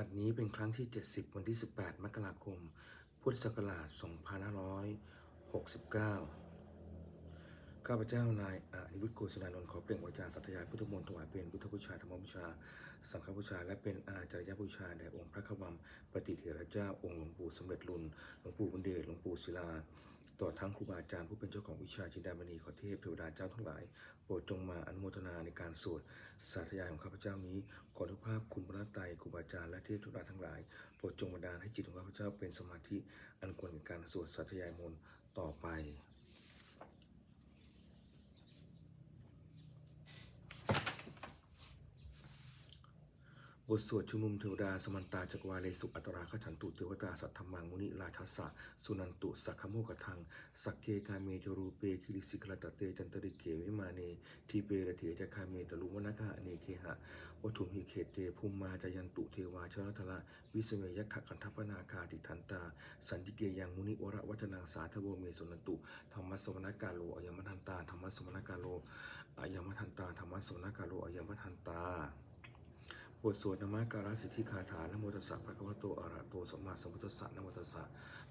วันนี้เป็นครั้งที่ 70 วันที่ 18 มกราคม พุทธศักราช 2569 ข้าพเจ้านายอานิวุฒิโกศลานนท์ขอเปล่งวาจาสัตยายพุทธมนต์ถวายเป็นพุทธบูชาธรรมบูชา สังฆบูชา และเป็นอาจารยบูชาแด่องค์พระขวัมปฏิเถระเจ้าองค์หลวงปู่สำเร็จลุนหลวงปู่บุญเดชหลวงปู่ศิลา ต่อทั้งครูบาอาจารย์ผู้เป็นเจ้าของวิชาจินดามณีขอเทพเทวดาเจ้าทั้งหลาย โปรดจงมาอนุโมทนาในการสวดสาธยายของข้าพเจ้านี้ขอทุกภาพคุณพระไตรครูบาอาจารย์และเทพทุกดาทั้งหลาย โปรดจงบันดาลให้จิตของข้าพเจ้าเป็นสมาธิอันควรแก่การสวดสาธยายมนต์ต่อไป บทสวดชุมนุมเทวดาสมันตาจักวาเลสุอัตราขฉันตุเทวตาสัทธรรมังมุนิราทัสสะสุนันตุสักขโมกทังสักเกกาเมจรูเปคิริสิกลตเตจันตริเกวิมาเนทีเประเถจคาเมตลุวนาคาเนเคหะวัตถุมิเขเตภูมิมาจยันตุเทวาชรทละวิสเมยัคขกันทัพนาคาติทันตา สันติเกยังมุนิวรวัจนังสาทโวเมสุนันตุธรรมสวนกาโลอายมทันตาธรรมสวนกาโลอายมทันตาธรรมสวนกาโลอายมทันตา บทสวดนามการสิทธิคาถานโมตัสสะภะคะวะโตอะระหะโตสัมมาสัมพุทธัสสะนโมตัสสะ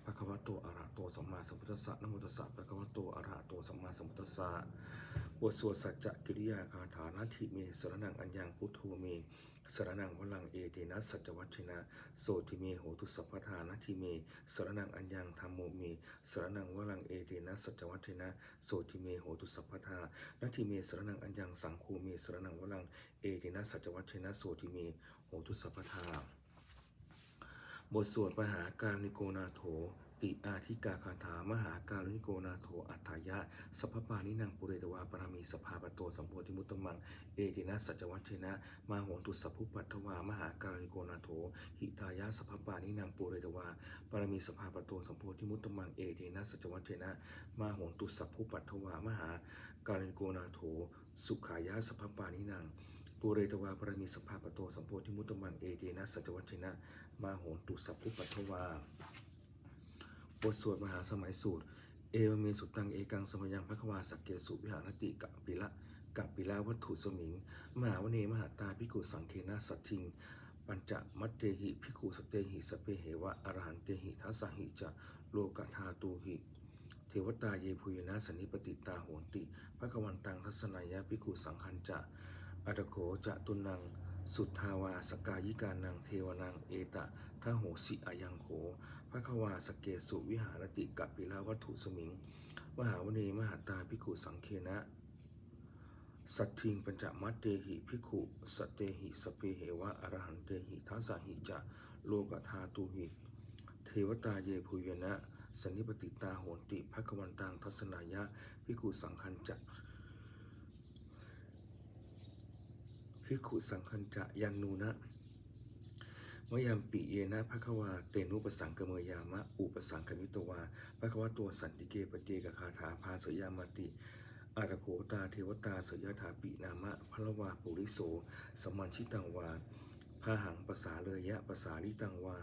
ภะคะวะโตอะระหะโตสัมมาสัมพุทธัสสะนโมตัสสะภะคะวะโตอะระหะโตสัมมาสัมพุทธัสสะบทสวดสัจจกิริยาคาถานาทิเมสรนังอัญญังพุทโธเม สรนังวลังเอเตนะสัจวัชนะโสติเมโหตุสัพพทานาทิเม สรนังอัญญังธรรมโมเม สรนังวลังเอเตนะสัจวัชนะโสติเมโหตุสัพพทานาทิเม สรนังอัญญังสังโฆเม สรนังวลังเอเตนะสัจวัชนะโสติเมโหตุสัพพทาบทสวดมหาการนิโกนาโถ ติอาธิกาคาถามหาการนิโกนาโถอัฏฐายะสัพพานินังปุเรตวาปรามีสภาปโตสัมโพธิมุตตมัง เอตินะสัจวัชเชนะ มาโหตุสัพพุปัตถวามหาการนิโกนาโถหิตายะสัพพานินังปุเรตวาปรามีสภาปโตสัมโพธิมุตตมังเอตินะสัจวัชเชนะ มาโหตุสัพพุปัตถวามหาการนิโกนาโถสุขายะสัพพานินังปุเรตวาปรามีสภาปโตสัมโพธิมุตตมังเอเจนะสัจวัชนะ มาโหตุสัพพุปัทถวา บทสวดมหาสมัยสูตร เอวเมสุตังเอกังสมยังพระควาสักเกสุวิหารติกะปิละกะปิละวัตถุสมิง มหาวเนมหาตาพิกุสังเคนะสัตทิง ปัญจมัตเตหิพิกุสเตหิสเปเหวะอรหันเตหิทัสสหิจะโลกธาตูหิเทวตาเยภูยนะสนิปติตาโหนติพระกวันตังทัศนายะพิกุสังคันจะอัตโขจะตุนัง สุทธาวาสกายิกานังเทวนังเอตะ ทะโหสิอายังโขพระควาสเกสุวิหารติกัปปิลาวัตถุสมิง มหาวเนมหาตาภิกขุสังเคนะ สัตทิงปัญจมัตเตหิภิกขุสเตหิสเปเหวะอรหันเตหิทัสสหิจะโลกธาตุหิ เทวตาเยภูยนะสนนิปติตาโหนติภควันตังทัศนายะภิกขุสังคันจะพิกขุสังคัญจะยันนูนะ มยามปิเยนะภะควาเตนุปสังกเมยามะ อุปสังกมิตวาภะควะตัวสันติเกปเจกคาถาภาสยามติอาตโขตาเทวตาสยถาปินามะพระวาปุริโสสมันชิตังวาพาหังปสาเลยะปสาลิตังวา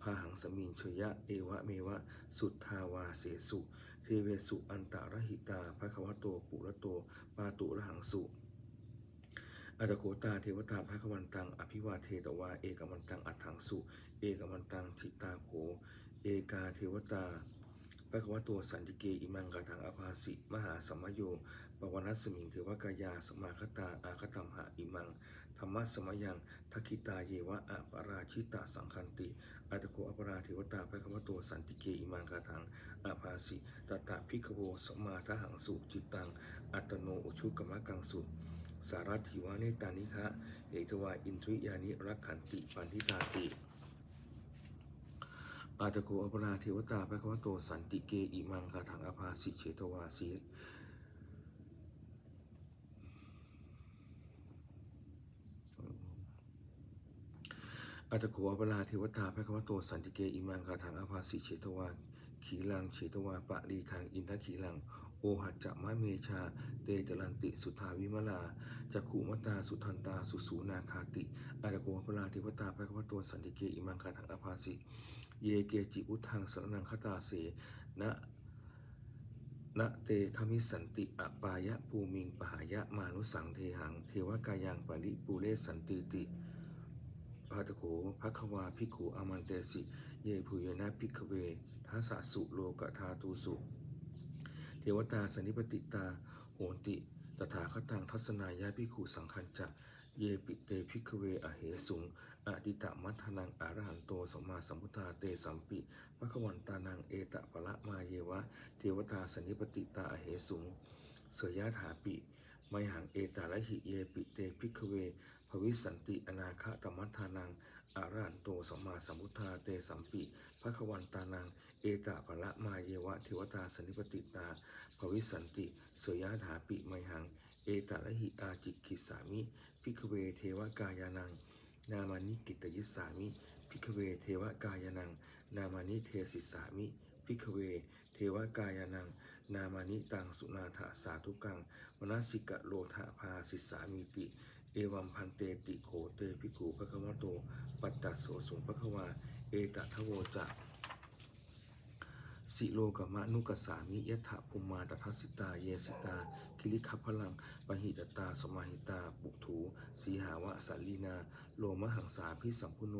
พาหังสมิงชยะเอวะเมวะ สุทธาวาเสสุเทเวสุอันตะระหิตาภะควะโตปุระโตปาตุระหังสุ อัตโขตาเทวตาภะคะวันตัง อภิวาเทตวา เอกมันตัง อัฏฐังสุ เอกมันตังทิตาโขเอกาเทวตาภะควตัวสันติเกอิมังกะทังอภาสิ มหาสมโยปวนัสมิงเทวกายา สมาคตา อาคตัมหะอิมัง ธรรมะสมยังทักิตาเยวะอะปาราชิตาสังคันติ อัตโขอปราเทวตาภะควตัวสันติเกอิมังกะทังอภาสิตตะพิกโวสมมาทหังสุจิตตัง อัตโนอุชุกมะกังสุ สารัตถิวาเนตานิคะเอกทวาอินทริยานิรักขันติปันทิตาติอาตโกอปราเทวตาภะคะวะโตสันติเกอิมังคาถังอภาสิเฉทวาสีอัตโกอปราเทวตาภะคะวะโตสันติเกอิมังคาถังอภาสิเฉทวาขีลังเฉทวาปะรีคังอินทขีลัง โอหัจจะมะเมชา เตจรันติสุทาวิมลาจักขุมตาสุทันตาสุสูนาคาติอาตโกอปราเทวตาภะคะวะโตสันติเกอิมังคาถังอภาสิเยเกจิอุทังสรนังคตาเสนะนะเตคมิสันติอปายะภูมิงปหายะมานุสังเทหัง เทวกายังปริปุเรสันติติปาตโขภควาภิกขุอามันเตสิ เยภูยนะภิกขเวทัสสะสุโลกธาตูสุ เทวตาสนิปติตา โหนติ ตถาคตังทัศนายาภิกขุสังคัญจะ เยปิเตภิกเวอเหสุงอดิตะมัทนังอรหันโตสมมาสัมพุทธาเตสัมปิภควันตานังเอตะปะละมาเยวะ เทวตาสนิปติตาอเหสุง เสยยะถาปิไมหังเอตาละหิเยปิเตภิกเวภวิสันติอนาคตมัทานัง อารหันโตสมมาสัมพุทธาเตสัมปิภควันตานัง เอตะปะละมาเยวะเทวตาสนิปติตาภวิสันติเสยยะถาปิไมหัง เอตะละหิอาจิกิสามิพิกเวเทวกายานัง นามานิกิตยิสามิพิกเวเทวกายานัง นามานิเทศิสามิพิกเวเทวกายานัง นามานิตังสุนาถาสาธุกังมนสิกะโลธาภาสิสามิติ เอวัมพันเตติโขเตภิกขุภควโต ปัตตัสโสสุงภควา เอตทโวจะสิโลกมะนุกสามิยถะภูมมาตทัสสิตา เยสิตาคิริคัพลังปหิตตา สมาหิตา ปุถูสีหาวะสัลลีนา โลมหังสาพิสัมพุโน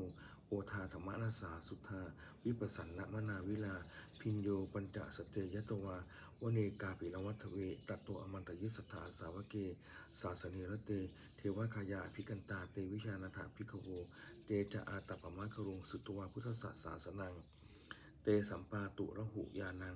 โอทาธรรมนาสาสุทธา วิปัสสันนะมนาวิลา พินโยปัญจสเตยตวาวเนกาปิลวัตเวตัตโตอมันตยิสถาสาวเกสาสเนรเต เทวคายาภิกันตาเตวิชานาถาภิกขโว เตจะอาตปมะครุงสุตวาพุทธศาสาสนัง เตสัมปาตุระหุยานัง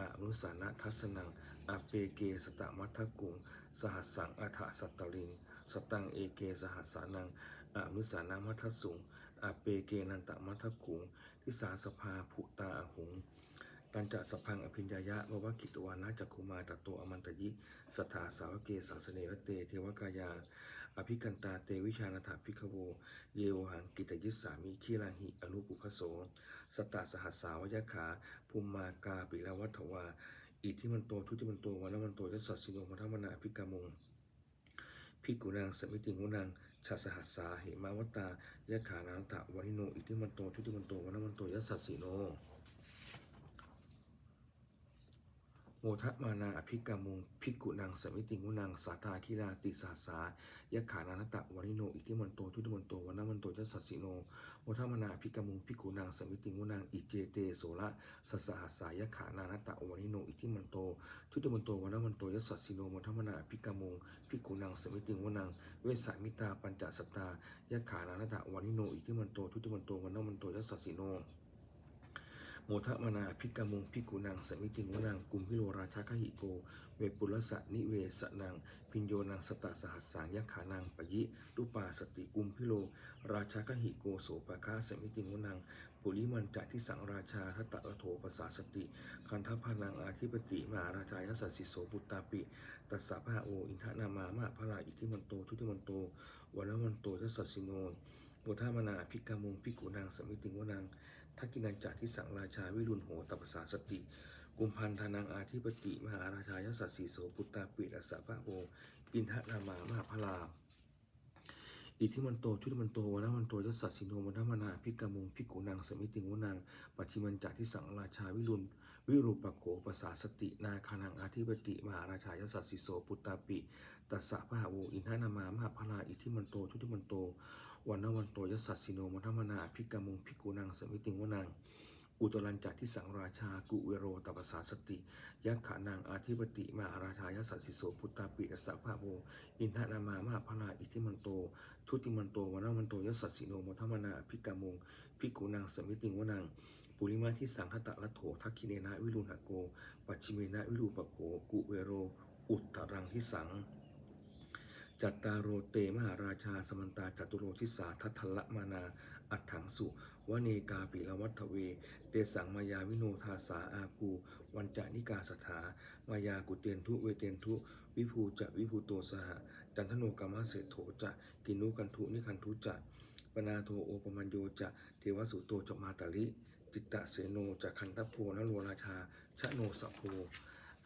อนุสานะทัสนังอเปเกสตมัทธกุง สหัสสังอัฏฐสัตตลิง สตังเอเกสหัสานังอนุสานามัทธสุง อเปเกนันตมัทธกุงทิสาสภาภุตาอหุงตันจะสพังอภิญญายะววกิตวานาจักคุมาตโตอมันตยิสทธาสาวเกสาสเนรเตเทวกายา อภิกันตาเตวิชานาถาภิกขโว เยวหังกิตยิสามิคีลังหิอนุปุพโส สตตสหัสสาวยขา ภูมมากาปิลวัฏวา อิทิมันโตทุติมันโตวันมันโตยัสสสสิโนมัทมนาภิกามงภิกขุนางสมิติงุนาง ชาสหัสสาเหมาวตายะขานันตะวานิโน อิทิมันโตทุติมันโตวันมันโตยะสัสสิโน โมทะมานาอภิกามุงภิกุนางสมิติงุนางสาธาคิราติสาสายะขานานตะวานิโนอิทิมันโตทุติมันโตวันมันโตยัสสสสิโนโมทมนาภิกามุงภิกุนางสมิติงุนางอิเจเตโสละสสหสายะขานานตะวานิโนอิทิมันโตทุติมันโตวันมันโตยัสสสสิโนโมทมนาภิกามุงภิกุนางสมิติงุนางเวสามิตาปัญจสตตายะขานานตะวานิโนอิทิมันโตทุติมันโตวันมันโตยัสสสสิโน โมทะมนาภิกามุงภิกขุนางสมิติงวนางกุมพิโลราชาคหิโก เวปุลสะนิเวสนางพิญโยนางสตตสหัสสางยักขานางปยิตุปาสติกุมพิโล ราชาคหิโกโสปะคะสมิติงวนางปุริมันจะทิสังราชาทัตตะระโถปสาสติ คันทพานังอาธิปติมหาราชายสัสสิโสปุตตาปิตัสสะพะโออินทนามามะพระอิทิมันโตทุติมันโตวันมันโตยัสสิโนโมทามนาภิกามุงภิกขุนางสมิติงวนาง ทักกินันจากที่สังราชาวิรุณโหตปสาสติ กุมพันธานังอาธิปติ มหาราชายสัสสีโสปุตตาปิรัสสะพะโออินทนามามหาพลาอิทธิมันโตชุติมันโตวันมันโตยัสสะสิโนวันธรรมนาภิกามุงภิกุนางสมิติงวนางปัจฉิมันจากที่สังราชาวิรุณวิรูปโขปสาสตินาคานังอาธิปติ มหาราชายสัสสิโสปุตตาปิตัสสะพระโออินทนามามาพลาอิทธิมันโตชุติมันโต วันนวันโตยัสสะสิโนมัทมนาภิกามุงภิกขุนางสมิติงวนางอุตรันจักที่สังราชากุเวโรตปสาสติ ยักขานางอาธิปติมหาราชายสัสสิโสพุตตาปิอัสสะภาโวอินทนามามาพลาอิทิมันโต ทุติมันโตวันมันโตยัสสสิโนมัทมนาภิกามงภิกุนางสมิติงวนางปุริมาที่สังคตะละโถทักคิเนนะวิรุณหโก ปัจฉิเมนะวิรูปโขกุเวโร อุตตรังที่สัง จัตตารโรเตมหาราชาสมันตาจัตุโรทิสาทัทธละมานาอัฏฐังสุวเนกาปิลวัตเว เตสังมายาวิโนทาสาอาคูวันจานิกาสถามายากุเตนทุเวเตนทุ วิภูจะวิภูโตสหจันทโนกามะเศรษโถจะกินุกันทุนิคันทุจะปนาโทโอปมัญโยจะเทวสุโตจมาตาลิจิตตะเสโนจะคันทโพนโรราชาชะโนสะโพ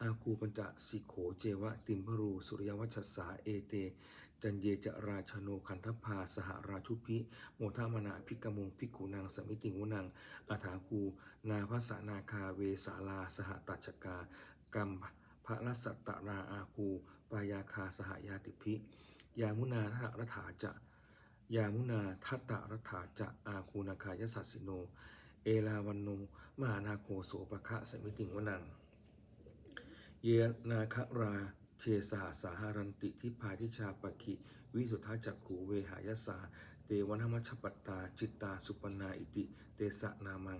อาคูปัญจสิโขเจวะติมพรูสุริยวัชสาเอเต จันเยจราชโนคันทพาสหราชุพิ โมทามนาภิกมุงภิกขุนางสมิติงวนังอาถาคู นาภาสนาคาเวสาลาสหตัชกากัมพระรัสตตราอาคูปายาคาสหายาติพิยามุนาทรัฐาจะยามุนาทัตตรัฐาจะอาคูนาคายสัสสิโน เอลาวันโนมหานาโคโสปะคะสมิติงวนัง เยนาคราเชสหสาหารันติทิพาทิชาปคิวิสุทธาจักขูเวหายสาเตวนมัชปตาจิตตาสุปนาอิติ เตสะนามัง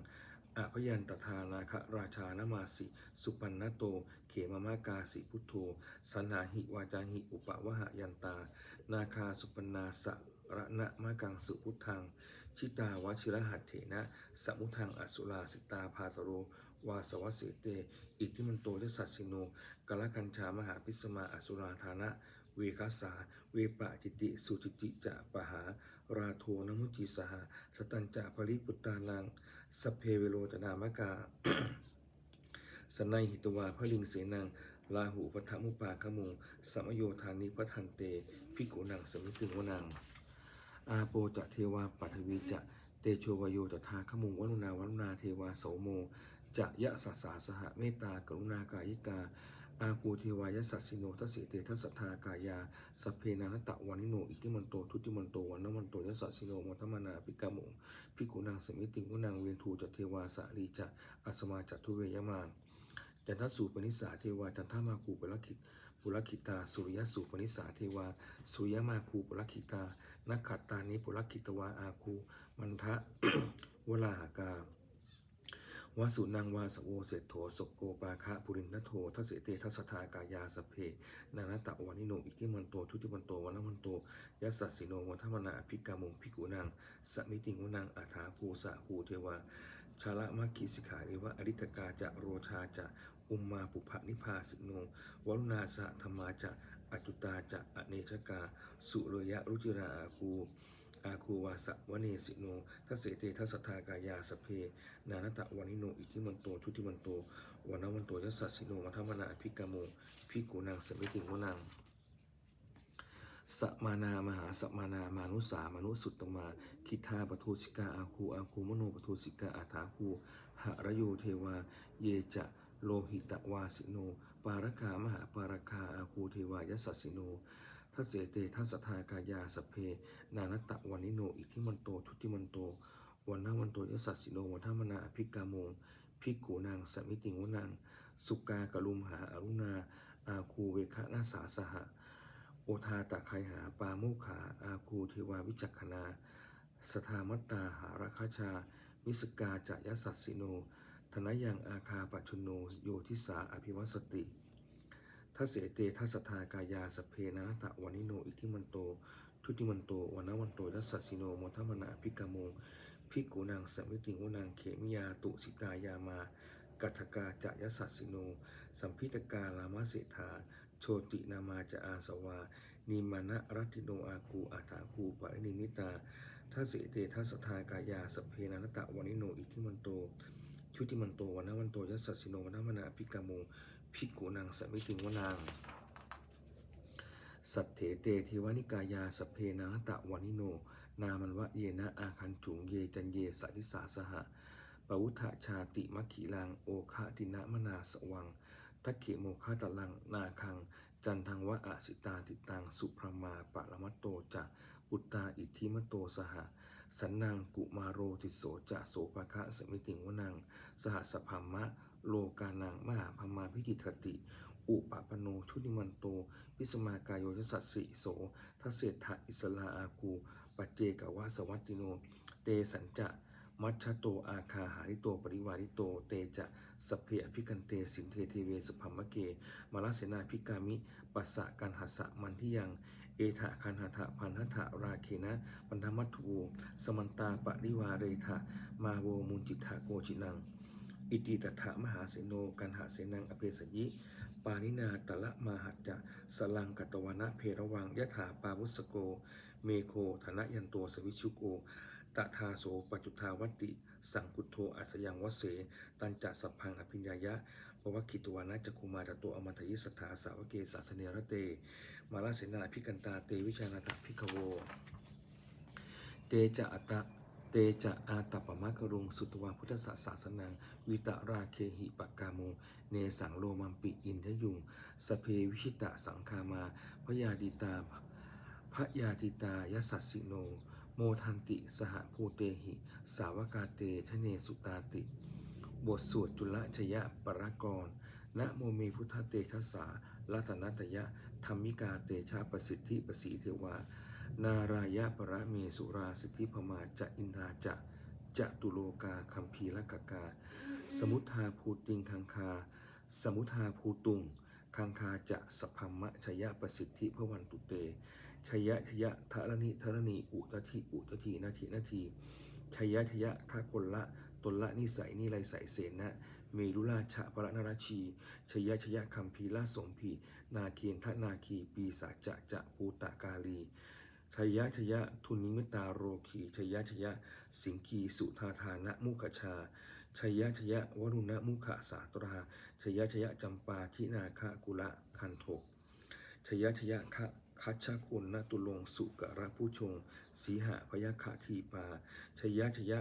อภยันตทานาคราชานมาสิ สุปันนโต เขมมากาสิพุทโธสนาหิวาจาหิอุปวหยันตา นาคาสุปนาสะระณะมากังสุพุทธัง ชิตาวชิรหัตเถนะ สมุทังอสุราสิตาพาตโร วาสวสเสเต อิทิมันโตยสัสสิโนกลกัญชามหาพิสมาอสุราธานะ เวคัสสา เวปะจิติ สุจิติจะปะหา ราโทนมุจิสหสตัญจะปริปุตตานังสพเพเวโรตนามกา สนัยหิตวาพระลิงเสนังลาหูปัทมุปาคมุงสัมโยธานิพัทันเต พิกุนังสมิติงวนัง อาโปจะเทวาปัทวีจะ เตโชวโยตถาขมุงวนุนาวันุนาเทวาโสโม จะยะสัสสาสหเมตตากรุณากายิกา อาคูเทวายสัสสิโนทัสสิเตทัสสทากายาสเพนานตะวานิโนอิติมันโตทุติมันโตวันนมันโตยสัสสิโนมัทมนาปิกามุพิกุนังสมิติงวนังเวียนทูจเทวาสาลีจะอัสมาจัตุเวยมานจันทสูปนิสาเทวาจันทมาคูปุรคิตปุรคิตา สุริยสูปนิสาเทวา สุริยมาคูปุรคิตานักขัตตานิปุรคิตวาอาคูมันทะวลาหากา วสุนังวาสโวเศรษโถสกโกปาคะปุรินนโททัสเสเตทัสทากายาสเพนานาตะวานิโนอิทิมันโตทุติมันโตวันมันโตยัสสิโนวัฒมนาภิกามุงพิกุนังสมิติงวนังอาถาภูสะภูเทวาชาละมัคคิสิกขาเอวะอริตกาจะโรชาจะอุมมาปุภนิพาสิโนวรุณาสะธรรมาจะอจุตาจะอเนชกา สุเรยะรุจิราอาคู อาคูวาสะวเนสิโนทัสเสเตทัสสทากายาสเพ นานตะวานิโน อิทิมันโต ทุติมันโตวานวันโตยัสสสิโนมัทมนาภิกาโมพิกุนังสมิติงวนังสมานามหาสมานามานุสามนุสุตตมา คิทาปทุสิกาอาคูอาคูมโนปทุสิกาอาถาคูหะระโยเทวา เยจะโลหิตวาสิโน ปารคามหาปารคาอาคูเทวายัสสสิโน ทัเสเตทัสทากายาสเพ นานตะวานิโน อิทิมันโต ทุติมันโตวันนาวันโตยัสสสสิโนวันธรรมนาอภิกาโมภิกขุนางสมิติงวนัง สุกากะลุมหาอรุณา อาคูเวคะนาสาสหะ โอทาตะไคหาปาโมขา อาคูเทวาวิจักขณาสทามัตตาหาราคาชาวิสกาจะยสัสสิโน ธนยังอาคาปัจจุโนโยทิสาอภิวัสติ ทัสเสเตทัสทากายาสเพนะตะวานิโนอิทิมันโต ทุติมันโตวันนวันโตยัสสสสิโนโมทัมนาภิกาโมภิกขุนางสมิติงวนังเขมิยาตุสิตายามากัตถกาจะยสัสสิโน สัมพิตกาลามาเสธาโชตินามาจะอาสวา นิมานะรัติโนอาคูอาถาคูปะนิมิตาทัสเสเตทัสทากายาสเพนานตะวานิโนอิทิมันโตชุติมันโตวันนวันโตยัสสสสิโนวันนมนาภิกาโม ภิกขุนางสมิติงวนางสัตเถเตเทวานิกายาสเพนาตะวานิโน นามันวะเยนะอาคันจุงเยจันเยสัติสาสหะปวุทธชาติมัคคิลังโอคะตินะมนาสวังทักเขโมคาตะลังนาคัง จันทังวะอาสิตาติตังสุพรมาปะละมัตโตจะอุตตาอิทธิมโตสหะสันนางกุมาโรติโสจะโสภะคะสมิติงวนัง สหสพัมมะ โลกานังมหาพมาพิกิตติ อุปปโนชุติมันโต พิสมากายโยยสัสสิโสทัเศธะอิสลาอาคูปัจเจกวาสวัตติโน เตสัญจะมัชโตอาคาหาริโตปริวาริโตเตจะสเพอภิกันเตสินเทเทเวสพัมมะเกมาลเสนาพิกามิปัสสะกันหัสสะมันที่ยังเอทะคันหะทะพันหะทะราเคนะปันธมัตถุสมันตาปริวาเรทะมาโวมุนจิตถะโกจินัง อิติตถามหาเสโนกันหาเสนังอเพสยิ ปานินาตะละมาหัจจะสลังกัตวนะเพระวังยะถาปาวุสโก เมโคธนะยันโตสวิชุโกตถาโสปัจจุทาวัติ สังกุโธอัสยังวเส ตันจะสัพพังอภิญญายะปวัคคิตวานะจักุมาตโตอมัทยิสถาสาวเกศาสเนระเต มาลาเสนาพิกันตาเตวิชานาตพิกโว เตจะอัตตะ เตจะอาตปมะกรุงสุตวาพุทธศาสสนัง วิตราเคหิปกาโมเนสังโลมัมปิอินทยุง สเพวิชิตะสังคามาพยาดิตาพระยาติตายสัสสิโน โมทันติสหภูเตหิ สาวกาเตทะเนสุตาติ บทสวดจุลชยะปรากรนะโมเมพุทธเตชะสาลัตนัตยะธรรมิกาเตชะประสิทธิประสีเทวา นารายะประเมสุราสิทธิพมาจะอินทราจะจะตุโลกาคัมภีรกกา สมุทธาภูติงคังคา สมุทธาภูตุง คังคาจะสพพมะชยะประสิทธิพวันตุเตชยะชยะทะรณิทะรณีอุตทิอุตทีนาทีนาทีชยะชยะทะกลละตนละนิสัยนิไรใสเสนะเมรุราชะพระนราชีชยะชยะคัมภีละสมพีนาเคียนทนาคีปีสาจะจะปูตะกาลี ชยะชยะทุนิมิตาโรคีชยะชยะ สิงคีสุธาธานะมุขชาชยะชยะวรุณะมุขสาตราชยะชยะจำปาทินาคะกุละคันโทชยะชยะคะคัชะคุณนตุลงสุกระผู้ชง สีหะพยาคะทีปาชยะชยะ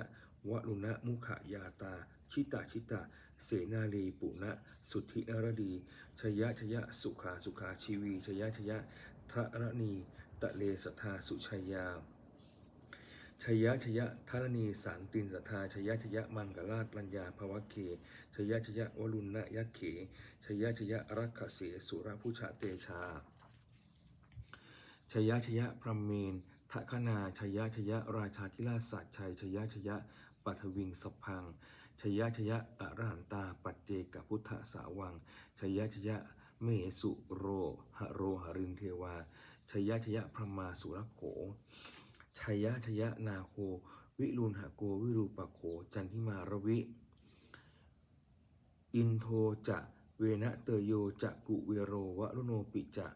วรุณะมุขยาตา ชิตาชิตาเสนาลีปุณะสุทธินรดีชยะชยะสุขาสุขาชีวีชยะชยะทรณี ตะเลสทธาสุชัยยาชยะชยะธารณีสารตินสัทธาชยะชยะมังกราชรัญญาภวะเคชยะชยะวรุณะยักเขชยะชยะรักขเสสุรผู้ชาเตชาชยะชยะพรมเมนทะคนาชยะชยะราชาธิราชสัจชัยชยะชยะปัทวิงสพพังชยะชยะอรหันตาปัจเจกพุทธสาวังชยะชยะเมสุโรหโรหรินเทวา ชยะชยะพรหมาสุรโขชยะชยะนาโค วิรุณหโกวิรูปโข จันทิมารวิ อินโทจะเวนะเตโยจะกุเวโรวะรุโนปิจะ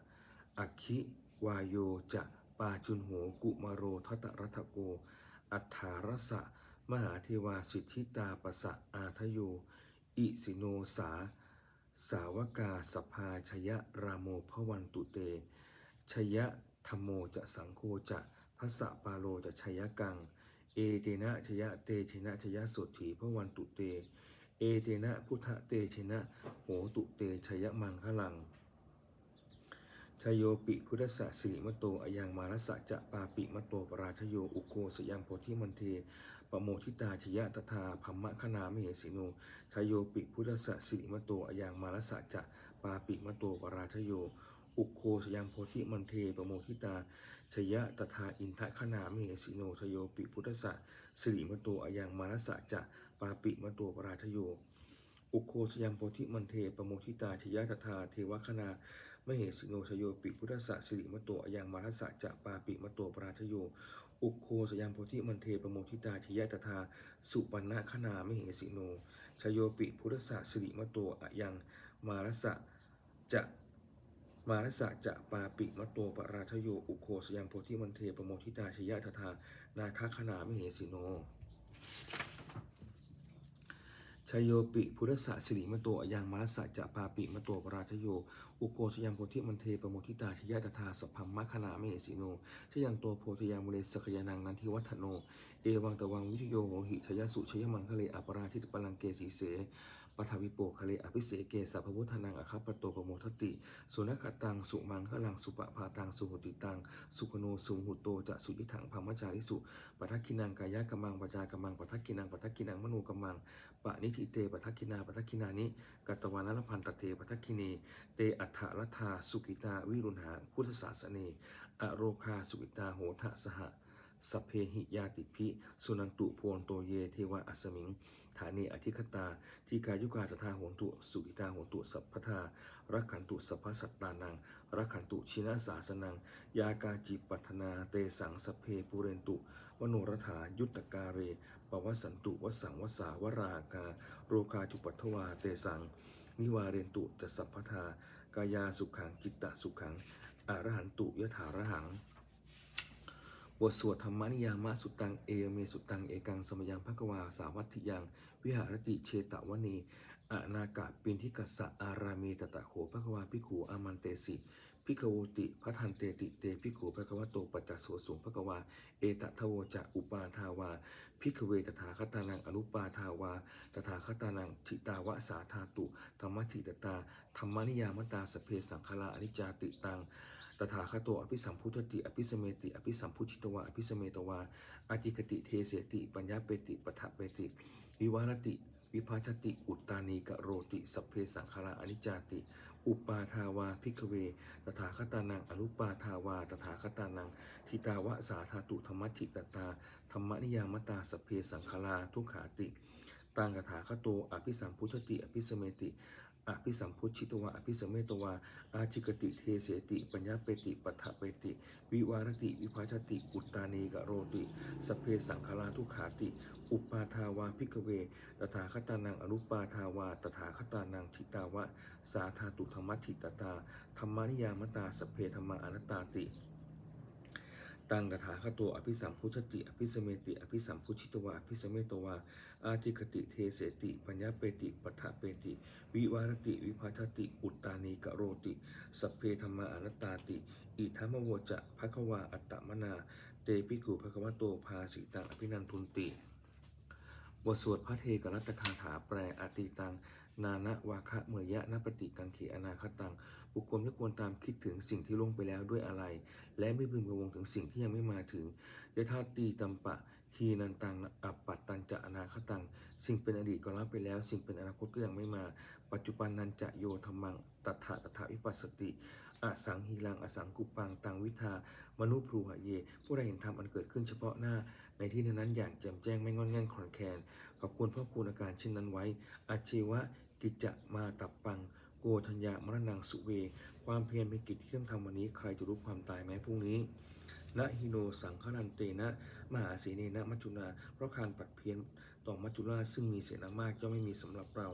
อัคิวายโยจะปาจุนโหกุมาโรทัตรัตโก อัฏฐารสะ มหาเทวาสิทธิตาปสะอาทโย อิสิโนสา สาวกาสภาชยะรามโมพวันตุเต ชยะธรรมโมจะสังโฆจะพัสสะปาโลจะชยกัง เอเตนะชยะเตชนะชยะสุถีพระวันตุเต เอเตนะพุทธเตชนะโหตุเตชยมังคลังชโยปิพุทธะสิริมโตอายังมารสะจะปาปิมโตปราชโยอุโกสยังโพธิมันเทปโมทิตาชยะตถาพัมมะคณามเหสิโนชโยปิพุทธะสิริมโตอายังมารสะจะปาปิมโตปราชโย อุโคสยังโพธิมันเทปโมทิตาชยะตถาอินทะคณามเหสิโนชโยปิพุทธสสะสิริมโตอายังมารสะจะปาปิมโตปราชโย อุโคสยังโพธิมันเทปโมทิตาชยะตถาเทวคณามเหสิโนชโยปิพุทธสสะสิริมโตอายังมารสะจะปาปิมโตปราชโยอุโคสยังโพธิมันเทปโมทิตาชยะตถาสุปันนะคณาม่เหสิโนชโยปิพุทธสสะสิริมโตอายังมารสะจะ มารสะจะปาปิมะโตปราชโยอุโคสยามโพธิมันเทปโมทิตาชยะทธานาคขนามเหสิโนชยโยปิพุทธะสิริมโตอยังมารสะจะปาปิมะโตปราชโยอุโกสยังโพธิมันเทปโมทิตาชยะทธาสัพพัมมะขนามเหสิโนชยังโตโพธิยังมุเลสกยานังนันทิวัฒโน เอวังตะวังวิทโยโหหิชยสุชยมังคะเลอปราชิตปลังเกสีเสปทวิโปคะเลอภิเสเกสัพพุทธนังอคัปปโตปโมทติ สุนัขตังสุมังคะลังสุปะพาตังสุหุติตัง สุขโนสุหุโตจะสุยิถังพมจาริสุปทักขินังกายะกัมังปจากัมังปทักขินังปทักขินังมโนกัมังปะนิธิเตปทักขินาปทักขินานิกัตตวานรพันตเตปทักขิเนเตอัฏฐรัฐาสุกิตาวิรุณหาพุทธศาสเนอโรคาสุกิตาโหทะสหสเพหิยาติพิสุนันตุโพนโตเยเทวะอัสมิง ฐานีอธิคตาทีกายุกาสทาโหนตุสุกิตาโหนตุสัพพทารักขันตุสัพพสัตตานังรักขันตุชินาสาสนัง ยากาจิปัทนาเตสังสเพปุเรนตุวโนรถายุตการเรปวสันตุวสังวสาวรากา โรคาจุปัทวาเตสังนิวาเรนตุจะสัพพทา กายาสุขังกิตตสุขังอรหันตุยถาระหังบทสวดธรรมนิยามะสุตังเอเมสุตังเอกังสมยังภควาสาวัตถิยัง วิหารติเชตวณีอนากาปินทิกัสสะอารามีตตะโขภควาพิขูอามันเตสิ พิกโวติพัทันเตติเตพิขูภควโตปัจจโสสุงภควา เอตทโวจะอุปาทาวา พิกเวตถาคตานังอนุปาทาวา ตถาคตานังทิตาวะสาธาตุธรรมทิตตาธรรมนิยามตาสเพสังคลาอนิจจติตัง ตถาคตโตอภิสัมพุทธติ อภิสเมติ อภิสัมพุชิตวา อภิสเมตวาอาจิกติเทเสติ ปัญญาเปติปทะเปติวิวารติวิภาชติ อุตตานีกะโรติ สัพเพสังขาราอนิจจติ อุปาทาวาพิกเว ตถาคตานังอรุปาทาวา ตถาคตานัง ทิตาวะสาธาตุธรรมทิตตา ธรรมนิยามตาสเพสังขาราทุกขาติ ตังกถาคโต อภิสัมพุทธติ อภิสเมติ อภิสัมพุชิตวะอภิสเมตวาอาชิกติเทเสติ ปัญญาเปติปัฏฐเปติ วิวารติวิภาชติ อุตตานีกโรติ สเพสังขาราทุขาติ อุปาทาวาพิกเว ตถาคตานังอนุปาทาวา ตถาคตานังทิตาวะ สาธาตุธรรมทิตตาธรรมานิยามตาสเพธรรมาอนัตตาติ ตังตถาคตโตอภิสัมพุทธติ อภิสเมติ อภิสัมพุชิตวาอภิสเมตวา อาทิคติเทเสติ ปัญญาเปติปัฏฐเปติ วิวารติ วิภาชติ อุตตานีกะโรติ สัพเพธรรมาอนัตตาติ อิทัมมโวจะภควาอัตตมนา เตปิกุภควโตภาสิตังอภินันทุนติ บทสวดพระเทกรัตคาถาแปลอติตัง นานะวาคะเมยะนปฏิกังเขอนาคตัง บุคคลไม่ควรตามคิดถึงสิ่งที่ล่วงไปแล้วด้วยอะไร และไม่พึงพะวงถึงสิ่งที่ยังไม่มาถึงยถาตีตัมปะฮีนันตังอัปปัตตันจะอนาคตัง สิ่งเป็นอดีตก็รับไปแล้ว สิ่งเป็นอนาคตก็ยังไม่มา ปัจจุบันนันจะโยธรรมังตถาตถาวิปัสสติอสังฮีลังอสังกุปังตังวิทามนุพรูหะเย ผู้ใดเห็นธรรมอันเกิดขึ้นเฉพาะหน้า ในที่นั้นอย่างแจ่มแจ้งไม่งอนแง่นคลอนแคนขอบคุณพระคุณอาการเช่นนั้นไว้อาชีวะกิจจะมาตับปัง โกธัญญามรณังสุเว ความเพียรเป็นกิจที่ต้องทำวันนี้ ใครจะรู้ความตายแม้พรุ่งนี้นะฮิโนสังฆนันเตนะ มหาเสเนนะมัจจุนา เพราะการปัดเพียนต่อมัจจุราชซึ่งมีเสนามากย่อมไม่มีสำหรับเรา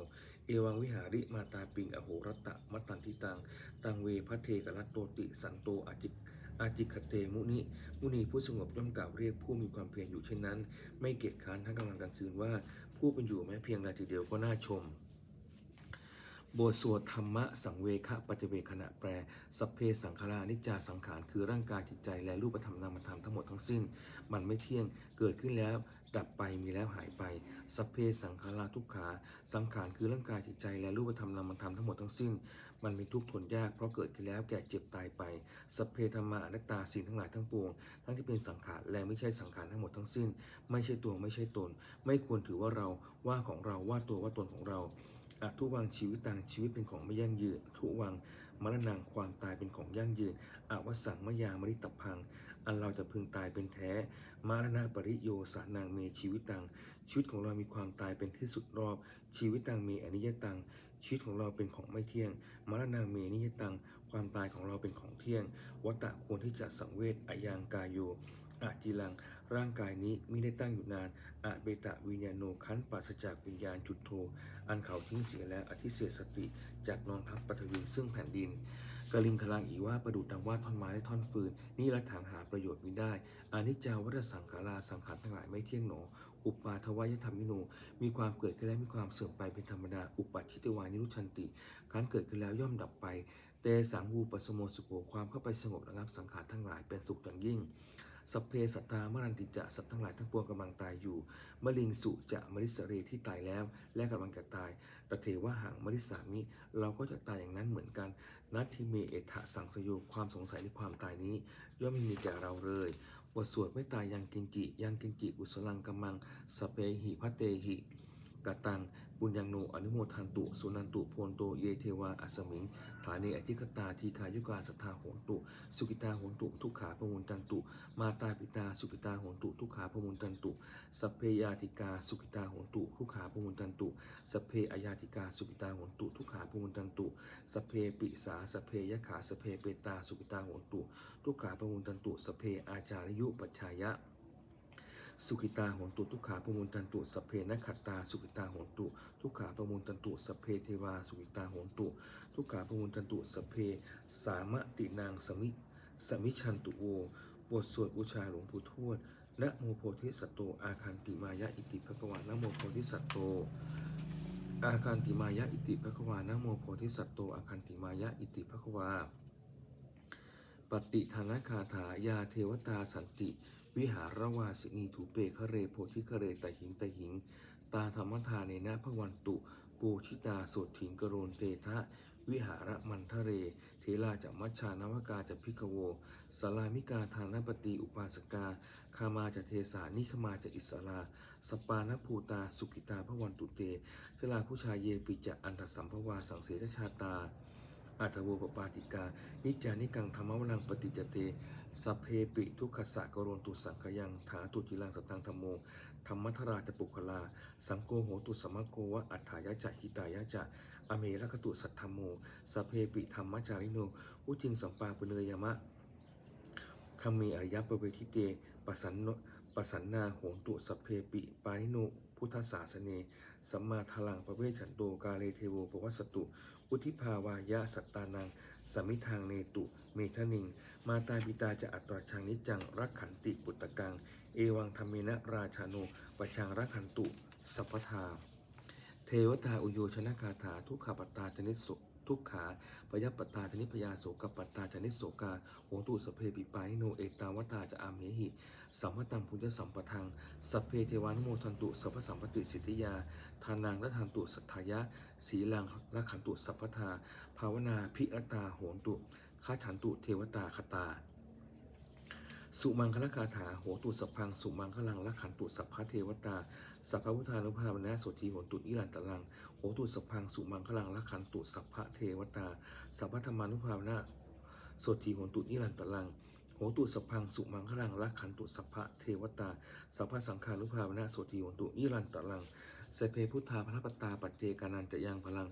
เอวังวิหาริมาตาปิงอโหรัตตะมัตตันทิตัง ตังเวพระเทกรัตโตติสันโตอาจิกอาจิคเตมุนิ มุนีผู้สงบย่อมกล่าวเรียกผู้มีความเพียรอยู่เช่นนั้น ไม่เกียจค้านทั้งกลางวันกลางคืนว่า ผู้เป็นอยู่แม้เพียงนาทีเดียวก็น่าชม บทสวดธรรมะสังเวคะปฏิเวคณะแปลสัพเพสังขารานิจจาสังขารคือร่างกายจิตใจและรูปธรรมนามธรรมทั้งหมดทั้งสิ้น มันไม่เที่ยงเกิดขึ้นแล้วดับไปมีแล้วหายไปสัพเพสังขาราทุกขา สังขารคือร่างกายจิตใจและรูปธรรมนามธรรมทั้งหมดทั้งสิ้น มันมีทุกข์ทนยากเพราะเกิดขึ้นแล้วแก่เจ็บตายไปสัพเพธรรมาอนัตตาสิ่งทั้งหลายทั้งปวง ทั้งที่เป็นสังขารและไม่ใช่สังขารทั้งหมดทั้งสิ้น ไม่ใช่ตัวไม่ใช่ตน ไม่ควรถือว่าเราว่าของเราว่าตัวว่าตนของเรา อทุวังชีวิตตังชีวิตเป็นของไม่ยั่งยืน ทุวังมรณังความตายเป็นของยั่งยืนอวสังมยามริตพัง อันเราจะพึงตายเป็นแท้ มรณะปริโยสานังเมชีวิตตัง ชีวิตของเรามีความตายเป็นที่สุดรอบ ชีวิตตังมีอนิจจตัง ชีวิตของเราเป็นของไม่เที่ยง มรณะเมนิยตัง ความตายของเราเป็นของเที่ยง วัตตะควรที่จะสังเวชอายังกายโยอาจีลัง ร่างกายนี้มิได้ตั้งอยู่นานอาเบตะวิญญาโนคันปราศจากวิญญาณจุดโท อันเขาทิ้งเสียแล้วอธิเศษสติจากนองทัพปฐวีซึ่งแผ่นดินกลิงคลังอีว่าประดุดดังว่าท่อนไม้และท่อนฟืน นี่ละถางหาประโยชน์มิได้อานิจจาวัฏสังขาราสังขารทั้งหลายไม่เที่ยงหนอ อุปาทวายธรรมิโน มีความเกิดขึ้นและมีความเสื่อมไปเป็นธรรมดา อุปัชชิตวานิรุชันติการเกิดขึ้นแล้วย่อมดับไป เตสังวูปสโมสุโภความเข้าไปสงบระงับสังขารทั้งหลายเป็นสุขอย่างยิ่ง สเพสัตตามรันติจะสัตว์ทั้งหลายทั้งปวงกำลังตายอยู่มลิงสุจะมริสเรที่ตายแล้ว และกำลังจะตายตเทวะหังมริสามิ เราก็จะตายอย่างนั้นเหมือนกัน นัตทิเมเอถะสังสโยความสงสัยในความตายนี้ ย่อมไม่มีแก่เราเลยบทสวดไม่ตายยังกินจิยังกินจิกุสลังกัมมังสเปหิพัเตหิกตัง ปุญญังโนอนุโมทันตุสุนันตุโพนโตเยเทวาอัสมิงฐาเนอธิคตาทีคายุกาสัทธาโหนตุ สุกิตาโหนตุ ทุกขาปมุนตันตุ มาตาปิตาสุกิตาโหนตุ ทุกขาปมุนตันตุสเพยาติกาสุกิตาโหนตุทุกขาปมุนตันตุสเพอายาติกาสุกิตาโหนตุ ทุกขาปมุนตันตุสเพปิสาสเพยะขาสเพเปตาสุกิตาโหนตุ ทุกขาปมุนตันตุสเพอาจาริยุปัชชายะ สุขิตาโหนตุทุกขาปรมุนตันตุสเพนัขัตตาสุขิตาโหนตุทุกขาปรมุนตันตุสเพเทวาสุขิตาโหนตุทุกขาปรมุนตันตุสเพ สามะตินางสมิสมิชันตุโวบทสวดบูชาหลวงปู่ทวดนะโมโพธิสัตโตอาคันติมายะอิติภควานะโมโพธิสัตโตอาคันติมายะอิติภควานะโมโพธิสัตโตอาคันติมายะอิติภควาปฏิทานคาถายาเทวตาสันติ วิหารวาสินีถูเปคะเรโพธิคะเรตหิงตหิง ตาธรรมทาเนนะพะวันตุ ปูชิตาโสถิงกโรนเตทะ วิหารมันทะเร เทลาจากมัชชานวกาจากพิกโวสารามิกาทานปฏิอุปาสกาคามาจากเทสานิคมาจากอิสราสปานภูตาสุกิตาพระวันตุเตชลาผู้ชายเยปิจะอันตสัมภวาสังเสชชาตาอัตโวปปาติกา นิจานิกังธรรมวลังปฏิจเต สัพเพปิทุกขสะกโรนตุสังขยังถาตุจิลังสตังธรรมโมธรรมัทราจะปุคลา สังโกโหตุสมะโกวะอัฏฐายะจะหิตายะจะอเมรคตุสัทธโมสัพเพปิธรรมจาริโนอุจิงสัมปาปุเนยมะคัมมีอริยปเวทิเตปสันโนปสันนาโหตุสัพเพปิปานิโนพุทธศาสเนสัมมาทลังปะเวชันโตกาเลเทโวปวัสสตุ อุทิภาวายะสัตตานัง สมิทางเนตุเมทนิง มาตาบิตาจะอัตราชังนิจังรักขันติปุตตะกัง เอวังธรรมเนะราชาโนประชังรักขันตุสัพพทา เทวตาอุโยชนะคาถาทุกขปตตาชนิสุ ทุกขาปยปตตาชนิพยาโสกปัตตาชนิโสกาโหตุสเพปิปานิโนเอกตาวตาจะอามเหหิสัมมตังพุญญสัมปทังสัพเพเทวานโมทันตุสัพพสัมปติสิทธิยาทานังและทันตุสัทธายะสีลังละขันตุสัพพทา ภาวนาพิรตาโหนตุข้าฉันตุเทวตาคตาสุมังคลคาถาโหตุสัพพัง สุมังคลังละขันตุสัพพะเทวตา สัพพพุทธานุภาพนะสทีโหนตุอิรันตลัง โหตุสัพพังสุมังคลังละขันตุสัพพะเทวตา สัพพธรรมานุภาพนะสทีโหนตุอิรันตลังโหตุสัพพังสุมังคลังละขันตุสัพพะเทวตา สัพพสังขานุภาพนะสทีโหนตุอิรันตลังเสเพพุทธาพระปตตาปัจเจกานันจะยังพลัง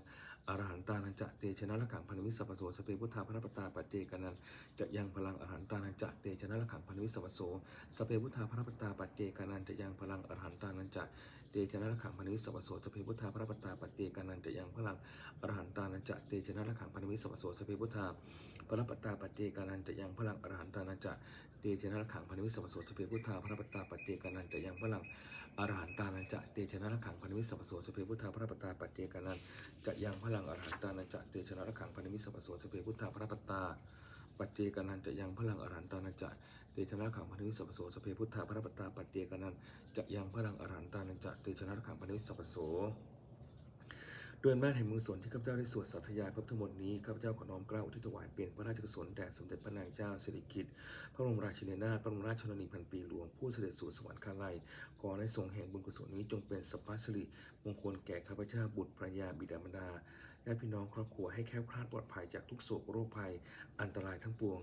อรหันตานันจะเตชนะละขังพันวิสัพโสสเพพุทธาพระปตตาปัจเจกนันจะยังพลังอรหันตานันจะเตชนะระขังพันวิสวสโสสเพพุทธาพระปตตาปัจเจกนันจะยังพลังอรหันตานันจะเตชนะระขังพันวิสวสโสสเพพุทธาพระปตตาปัจเจกนันจะยังพลังอรหันตานันจะเตชนะระขังพันวิสวสโสสเพพุทธาพระปตตาปัจเจกนันจะยังพลังอรหันตานันจะเเตชนะระขังพันวิสวสโสสเพพุทธาพระปตตาปัจเจกานันจะยังพลังอรหันตานันจะเตชนะระขังพันวิสวสโสสเพพุทธาพระปตตาปัจเจกานันจะยังพลังอรหันตานันจะเตชนะระขังพันวิสวสโสสเพพุทธาพระปตตาปัจเจกานันจะยังพลังอรหันตานันจะเตชนะขังพันวิสัพพโสสเพพุทธาพระปตตาปัจเจกานันจะยังพลังอรหันตานันจะเตชนะขังพันวิสัพพโส ด้วยอำนาจแห่งมือสนที่ข้าพเจ้าได้สวดสัตยายพระธรรมบทนี้ข้าพเจ้าขอน้อมเกล้าอุทิศถวายเป็นพระราชกุศลแด่สมเด็จพระนางเจ้าสิริกิติ์พระบรมราชินีนาถพระบรมราชชนนีพันปีหลวงผู้เสด็จสู่สวรรคาลัยขอในทรงแห่งบุญกุศลนี้จงเป็นสัพพสิริมงคลแก่ข้าพเจ้าบุตรภรรยาบิดามารดาและพี่น้องครอบครัวให้แคล้วคลาดปลอดภัยจากทุกโศกโรคภัย อันตรายทั้งปวง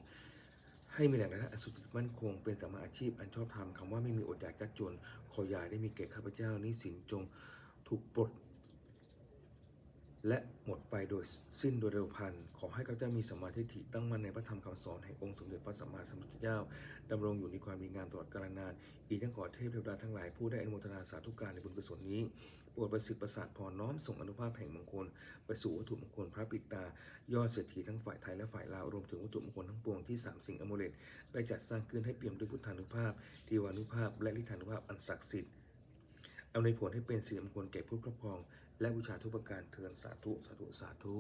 ให้มีแหล่งรายได้อสุจริตมั่นคง เป็นสมมาอาชีพอันชอบธรรมคำว่าไม่มีอดอยากยากจน ขอย่าได้มีแก่ข้าพเจ้านี้สินจงถูกปลด และหมดไปโดยสิ้นโดยเร็วพันขอให้ข้าพเจ้ามีสมาธิฐิตั้งมั่นในพระธรรมคำสอนแห่งองค์สมเด็จพระสัมมาสัมพุทธเจ้าดำรงอยู่ในความมีงามตลอดกาลนาน อีกทั้งขอเทพเทวดาทั้งหลายผู้ได้อนุโมทนาสาธุการในบุญกุศลนี้โปรดประสิทธิ์ประสาทพรน้อมส่งอนุภาพแห่งมงคล ไปสู่วัตถุมงคลพระปิตา ยอดเศรษฐีทั้งฝ่ายไทยและฝ่ายลาวรวมถึงวัตถุมงคลทั้งปวงที่สามสิ่งอโมเลตได้จัดสร้างขึ้นให้เปี่ยมด้วยพุทธานุภาพเทวานุภาพ และลิธานุภาพอันศักดิ์สิทธิ์อำนวยผลให้เป็นสิริมงคลแก่ผู้ครอบครอง และบูชาทุกประการเทินสาธุ สาธุ สาธุ